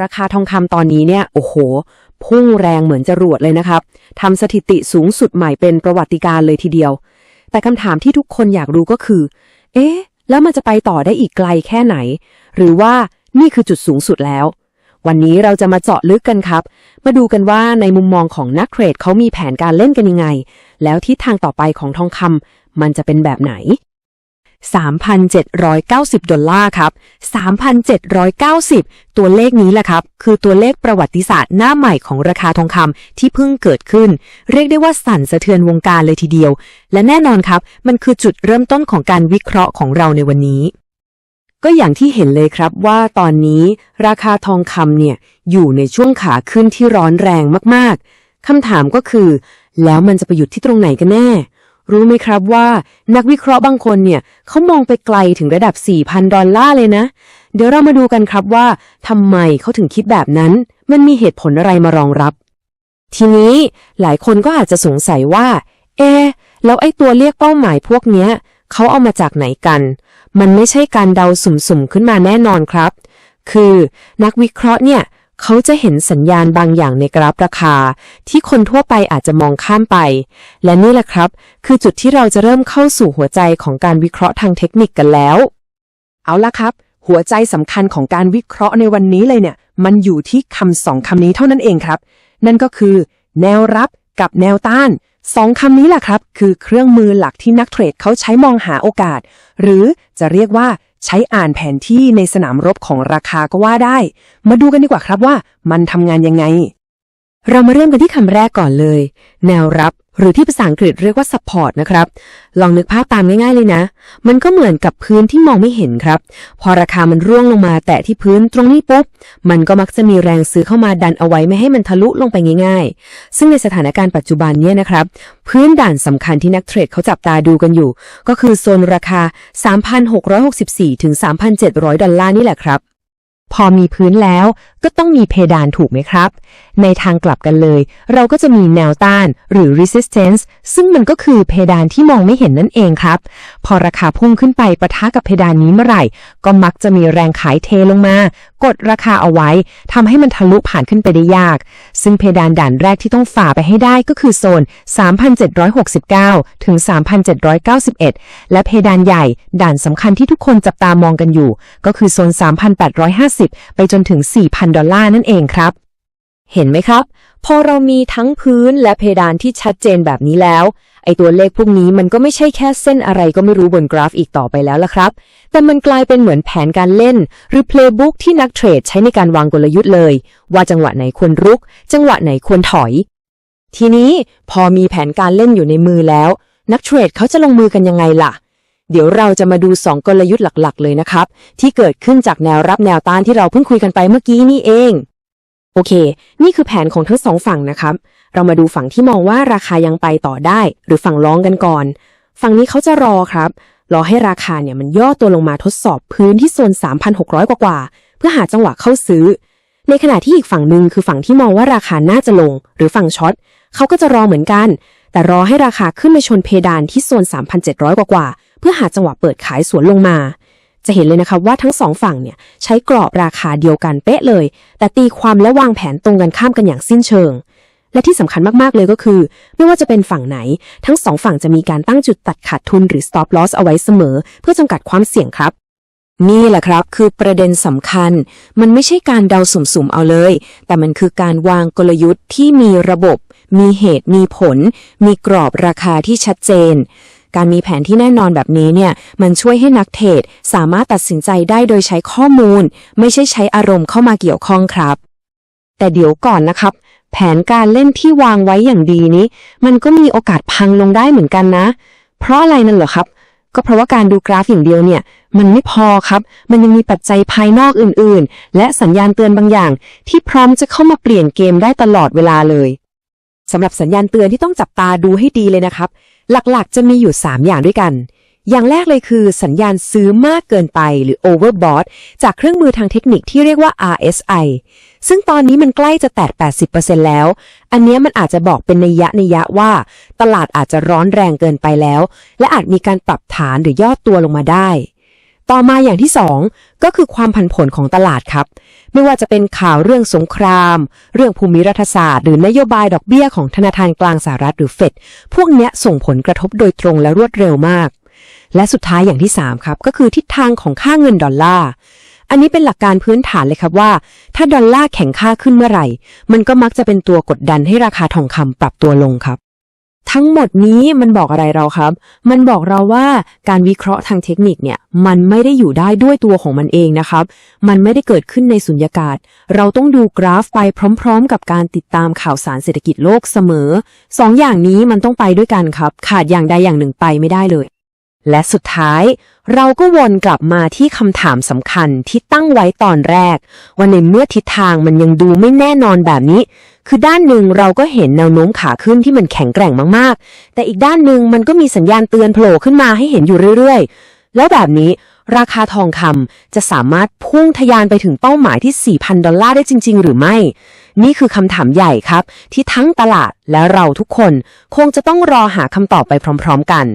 ราคาทองคำตอนนี้เนี่ยโอ้โห พุ่งแรงเหมือนจรวดเลยนะครับทำสถิติสูงสุดใหม่เป็นประวัติการเลยทีเดียว แต่คำถามที่ทุกคนอยากรู้ก็คือ เอ๊ะ แล้วมันจะไปต่อได้อีกไกลแค่ไหน หรือว่านี่คือจุดสูงสุดแล้ว วันนี้เราจะมาเจาะลึกกันครับ มาดูกันว่าในมุมมองของนักเทรดเขามีแผนการเล่นกันยังไง แล้วทิศทางต่อไปของทองคำมันจะเป็นแบบไหน 3,790 ดอลลาร์ครับ 3,790 ตัวเลขนี้แหละครับ คือตัวเลขประวัติศาสตร์หน้าใหม่ของราคาทองคำที่เพิ่งเกิดขึ้น เรียกได้ว่าสั่นสะเทือนวงการเลยทีเดียว และแน่นอนครับ มันคือจุดเริ่มต้นของการวิเคราะห์ของเราในวันนี้ก็อย่างที่เห็นเลยครับว่าตอนนี้ราคาทองคำเนี่ยอยู่ในช่วงขาขึ้นที่ร้อนแรงมากๆ คำถามก็คือ แล้วมันจะไปหยุดที่ตรงไหนกันแน่ รู้ไหมครับว่า นักวิเคราะห์บางคนเนี่ยเขามองไปไกลถึงระดับ 4,000 ดอลลาร์เลยนะ เดี๋ยวเรามาดูกันครับว่าทำไมเขาถึงคิดแบบนั้น มันมีเหตุผลอะไรมารองรับ ทีนี้หลายคนก็อาจจะสงสัยว่า เอะแล้วไอ้ตัวเรียกเป้าหมายพวกเนี้ยเขาเอามาจากไหนกัน มันไม่ใช่การเดาสุ่มๆขึ้นมาแน่นอนครับ คือนักวิเคราะห์เนี่ย เขาจะเห็นสัญญาณบางอย่างในกราฟราคา ที่คนทั่วไปอาจจะมองข้ามไป และนี่แหละครับ คือจุดที่เราจะเริ่มเข้าสู่หัวใจของการวิเคราะห์ทางเทคนิคกันแล้ว เอาละครับ หัวใจสำคัญของการวิเคราะห์ในวันนี้เลยเนี่ย มันอยู่ที่คำสองคำนี้เท่านั้นเองครับ นั่นก็คือ แนวรับกับแนวต้านสองคำนี้แหละครับ คือเครื่องมือหลักที่นักเทรดเขาใช้มองหาโอกาส หรือจะเรียกว่า ใช้อ่านแผนที่ในสนามรบของราคาก็ว่าได้ มาดูกันดีกว่าครับว่ามันทำงานยังไง เรามาเริ่มกันที่คำแรกก่อนเลย แนวรับ หรือที่ภาษาอังกฤษเรียกว่า support นะครับ ลองนึกภาพตามง่ายๆเลยนะ มันก็เหมือนกับพื้นที่มองไม่เห็นครับ พอราคามันร่วงลงมาแตะที่พื้นตรงนี้ปุ๊บ มันก็มักจะมีแรงซื้อเข้ามาดันเอาไว้ไม่ให้มันทะลุลงไปง่ายๆ ซึ่งในสถานการณ์ปัจจุบันเนี่ยนะครับ พื้นด่านสำคัญที่นักเทรดเขาจับตาดูกันอยู่ ก็คือโซนราคา 3,664ถึง3,700 ดอลลาร์นี่แหละครับ พอมีพื้นแล้วก็ต้องมีเพดานถูกไหมครับ ในทางกลับกันเลย เราก็จะมีแนวต้านหรือ resistance ซึ่งมันก็คือเพดานที่มองไม่เห็นนั่นเองครับ พอราคาพุ่งขึ้นไปปะทะกับเพดานนี้เมื่อไหร่ ก็มักจะมีแรงขายเทลงมา กดราคาเอาไว้ทำให้มันทะลุผ่านขึ้นไปได้ยาก ซึ่งเพดานด่านแรกที่ต้องฝ่าไปให้ได้ก็คือโซน 3,769 ถึง 3,791 และเพดานใหญ่ด่านสำคัญที่ทุกคนจับตามองกันอยู่ ก็คือโซน 3,850 ไปจนถึง 4,000 ดอลลาร์นั่นเองครับ เห็นไหมครับ พอเรามีทั้งพื้นและเพดานที่ชัดเจนแบบนี้แล้ว ไอตัวเลขพวกนี้มันก็ไม่ใช่แค่เส้นอะไรก็ไม่รู้บนกราฟอีกต่อไปแล้วล่ะครับ แต่มันกลายเป็นเหมือนแผนการเล่น หรือ playbook ที่นักเทรดใช้ในการวางกลยุทธ์เลย ว่าจังหวะไหนควรรุก จังหวะไหนควรถอย ทีนี้พอมีแผนการเล่นอยู่ในมือแล้ว นักเทรดเขาจะลงมือกันยังไงล่ะเดี๋ยวเราจะมาดู 2 กลยุทธ์หลักๆ เลยนะครับ ที่เกิดขึ้นจากแนวรับแนวต้านที่เราเพิ่งคุยกันไปเมื่อกี้นี่เอง โอเค นี่คือแผนของทั้งสองฝั่งนะครับ เรามาดูฝั่งที่มองว่าราคายังไปต่อได้ หรือฝั่งร้องกันก่อน ฝั่งนี้เขาจะรอครับ รอให้ราคาเนี่ยมันย่อตัวลงมาทดสอบพื้นที่โซน 3,600 กว่ากว่า เพื่อหาจังหวะเข้าซื้อ ในขณะที่อีกฝั่งหนึ่งคือฝั่งที่มองว่าราคาน่าจะลง หรือฝั่งช็อตเขาก็จะรอเหมือนกัน แต่รอให้ราคาขึ้นมาชนเพดานที่โซน 3,700 กว่ากว่า เพื่อหาจังหวะเปิดขายสวนลงมา จะเห็นเลยนะคะว่าทั้งสองฝั่งเนี่ยใช้กรอบราคาเดียวกันเป๊ะเลย แต่ตีความและวางแผนตรงกันข้ามกันอย่างสิ้นเชิง และที่สำคัญมากๆเลยก็คือ ไม่ว่าจะเป็นฝั่งไหน ทั้งสองฝั่งจะมีการตั้งจุดตัดขาดทุนหรือ stop loss เอาไว้เสมอ เพื่อจำกัดความเสี่ยงครับนี่แหละครับคือประเด็นสำคัญ มันไม่ใช่การเดาสุ่มๆเอาเลย แต่มันคือการวางกลยุทธ์ที่มีระบบ มีเหตุมีผล มีกรอบราคาที่ชัดเจน การมีแผนที่แน่นอนแบบนี้เนี่ยมันช่วยให้นักเทรดสามารถตัดสินใจได้โดยใช้ข้อมูล ไม่ใช่ใช้อารมณ์เข้ามาเกี่ยวข้องครับ แต่เดี๋ยวก่อนนะครับ แผนการเล่นที่วางไว้อย่างดีนี้ มันก็มีโอกาสพังลงได้เหมือนกันนะ เพราะอะไรนั่นเหรอครับ ก็เพราะว่าการดูกราฟอย่างเดียวเนี่ย มันไม่พอครับ มันยังมีปัจจัยภายนอกอื่นๆ และสัญญาณเตือนบางอย่าง ที่พร้อมจะเข้ามาเปลี่ยนเกมได้ตลอดเวลาเลยสำหรับสัญญาณเตือนที่ต้องจับตาดูให้ดีเลยนะครับ หลักๆ จะมีอยู่ 3 อย่างด้วยกัน อย่างแรกเลยคือสัญญาณซื้อมากเกินไปหรือ overbought จากเครื่องมือทางเทคนิคที่เรียกว่า RSI ซึ่งตอนนี้มันใกล้จะแตะ80%แล้ว อันนี้มันอาจจะบอกเป็นนัยยะนัยยะว่า ตลาดอาจจะร้อนแรงเกินไปแล้ว และอาจมีการปรับฐานหรือย่อตัวลงมาได้ ต่อมาอย่างที่สองก็คือความผันผวนของตลาดครับ ไม่ว่าจะเป็นข่าวเรื่องสงคราม เรื่องภูมิรัฐศาสตร์หรือนโยบายดอกเบี้ยของธนาคารกลางสหรัฐหรือเฟดพวกเนี้ยส่งผลกระทบโดยตรงและรวดเร็วมาก และสุดท้ายอย่างที่ 3 ครับ ก็คือทิศทางของค่าเงินดอลลาร์อันนี้เป็นหลักการพื้นฐานเลยครับว่า ถ้าดอลลาร์แข็งค่าขึ้นเมื่อไหร่ มันก็มักจะเป็นตัวกดดันให้ราคาทองคำปรับตัวลงครับ ทั้งหมดนี้มันบอกอะไรเราครับ มันบอกเราว่าการวิเคราะห์ทางเทคนิคเนี่ยมันไม่ได้อยู่ได้ด้วยตัวของมันเองนะครับ มันไม่ได้เกิดขึ้นในสุญญากาศ เราต้องดูกราฟไปพร้อม ๆ กับการติดตามข่าวสารเศรษฐกิจโลกเสมอสองอย่างนี้มันต้องไปด้วยกันครับ ขาดอย่างใดอย่างหนึ่งไปไม่ได้เลย และสุดท้าย เราก็วนกลับมาที่คำถามสำคัญที่ตั้งไว้ตอนแรก ว่าในเมื่อทิศทางมันยังดูไม่แน่นอนแบบนี้ คือด้านหนึ่งเราก็เห็นแนวโน้มขาขึ้นที่มันแข็งแกร่งมากๆ แต่อีกด้านหนึ่งมันก็มีสัญญาณเตือนโผล่ขึ้นมาให้เห็นอยู่เรื่อยๆ แล้วแบบนี้ราคาทองคำจะสามารถพุ่งทะยานไปถึงเป้าหมายที่ 4,000 ดอลลาร์ได้จริง ๆ หรือไม่ นี่คือคำถามใหญ่ครับ ที่ทั้งตลาดและเราทุกคน คงจะต้องรอหาคำตอบไปพร้อม ๆ กัน